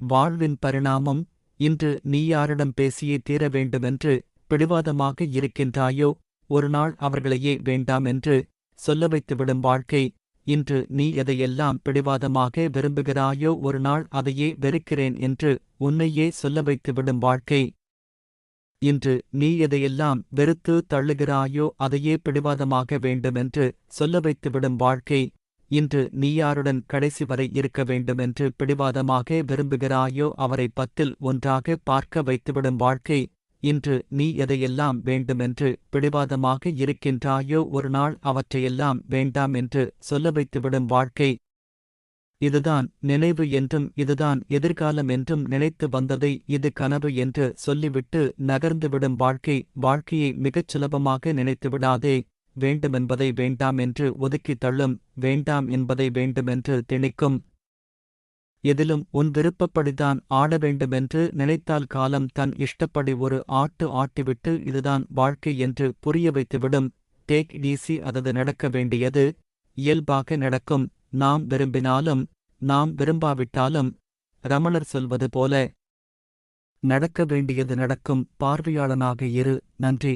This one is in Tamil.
வாழ்வின் பரிணாமம் இன்று நீ யாரிடம் பேசியே தீர வேண்டுமென்று பிடிவாதமாக இருக்கின்றாயோ? ஒருநாள் அவர்களையே வேண்டாம் என்று சொல்ல வைத்துவிடும் வாழ்க்கை. இன்று நீ எதையெல்லாம் பிடிவாதமாக விரும்புகிறாயோ ஒரு நாள் அதையே வெறுக்கிறேன் என்று உன்னையே சொல்ல வைத்துவிடும் வாழ்க்கை. இன்று நீ எதையெல்லாம் வெறுத்து தள்ளுகிறாயோ அதையே பிடிவாதமாக வேண்டுமென்று சொல்ல வைத்துவிடும் வாழ்க்கை. இன்று நீ யாருடன் கடைசி வரை இருக்க வேண்டுமென்று பிடிவாதமாக விரும்புகிறாயோ அவரை பத்தில் ஒன்றாக பார்க்க வைத்துவிடும் வாழ்க்கை. இன்று நீ எதையெல்லாம் வேண்டுமென்று பிடிவாதமாக இருக்கின்றாயோ ஒரு நாள் அவற்றையெல்லாம் வேண்டாம் என்று சொல்ல வைத்துவிடும் வாழ்க்கை. இதுதான் நினைவு என்றும் இதுதான் எதிர்காலம் என்றும் நினைத்து வந்ததை இது கனவு என்று சொல்லிவிட்டு நகர்ந்துவிடும் வாழ்க்கை. வாழ்க்கையை மிகச் சுலபமாக நினைத்துவிடாதே. வேண்டுமென்பதை வேண்டாம் என்று ஒதுக்கித் தள்ளும் வேண்டாம் என்பதை வேண்டுமென்று திணிக்கும். எதிலும் உன் விருப்பப்படிதான் ஆட வேண்டுமென்று நினைத்தால் காலம் தன் இஷ்டப்படி ஒரு ஆட்டு ஆட்டிவிட்டு இதுதான் வாழ்க்கை என்று புரிய வைத்துவிடும். டேக் ஈஸி அதது நடக்க வேண்டியது இயல்பாக நடக்கும். நாம் விரும்பினாலும் நாம் விரும்பாவிட்டாலும் ரமணர் சொல்வது போல நடக்க வேண்டியது நடக்கும். பார்வையாளனாக இரு. நன்றி.